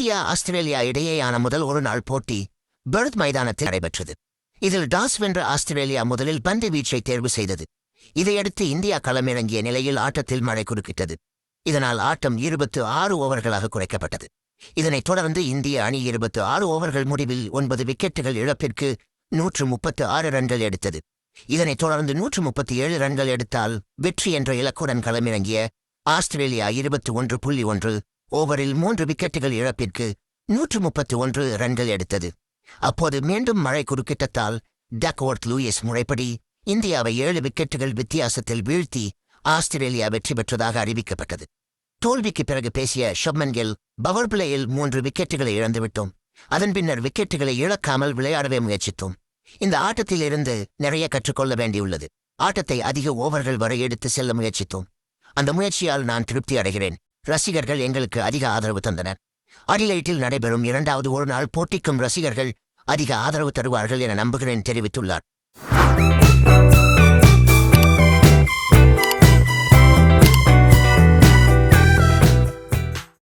India Australia இடையேயான முதல் ஒரு நாள் போட்டி பெர்த் மைதானத்தில் நடைபெற்றது. இதில் டாஸ் வென்ற ஆஸ்திரேலியா முதலில் பந்து வீச்சை தேர்வு செய்தது. இதையடுத்து இந்தியா களமிறங்கிய நிலையில் ஆட்டத்தில் மழை குறுக்கிட்டது. இதனால் ஆட்டம் இருபத்து ஆறு ஓவர்களாக குறைக்கப்பட்டது. இதனைத் தொடர்ந்து இந்திய அணி இருபத்து ஆறு ஓவர்கள் முடிவில் ஒன்பது விக்கெட்டுகள் இழப்பிற்கு நூற்று முப்பத்து ஆறு ரன்கள் எடுத்தது. இதனைத் தொடர்ந்து நூற்று முப்பத்தி ஏழு ரன்கள் எடுத்தால் வெற்றி என்ற இலக்குடன் களமிறங்கிய ஆஸ்திரேலியா இருபத்தி ஒன்று புள்ளி ஒன்று ஓவரில் மூன்று விக்கெட்டுகள் இழப்பிற்கு நூற்று முப்பத்தி ஒன்று ரன்கள் எடுத்தது. அப்போது மீண்டும் மழை குறுக்கிட்டதால் டக்வர்த் லூயிஸ் முறைப்படி இந்தியாவை ஏழு விக்கெட்டுகள் வித்தியாசத்தில் வீழ்த்தி ஆஸ்திரேலியா வெற்றி பெற்றதாக அறிவிக்கப்பட்டது. தோல்விக்கு பிறகு பேசிய ஷப்மன் கில் பவர் பிளேயில் மூன்று விக்கெட்டுகளை இழந்துவிட்டோம். அதன் பின்னர் விக்கெட்டுகளை இழக்காமல் விளையாடவே முயற்சித்தோம். இந்த ஆட்டத்தில் இருந்து நிறைய கற்றுக்கொள்ள வேண்டியுள்ளது. ஆட்டத்தை அதிக ஓவர்கள் வரை எடுத்து செல்ல முயற்சித்தோம். அந்த முயற்சியால் நான் திருப்தி அடைகிறேன். ரசிகர்கள் எங்களுக்கு அதிக ஆதரவு தந்தனர். அடிலைட்டில் நடைபெறும் இரண்டாவது ஒரு நாள் போட்டிக்கும் ரசிகர்கள் அதிக ஆதரவு தருவார்கள் என நம்புகிறேன் தெரிவித்துள்ளார்.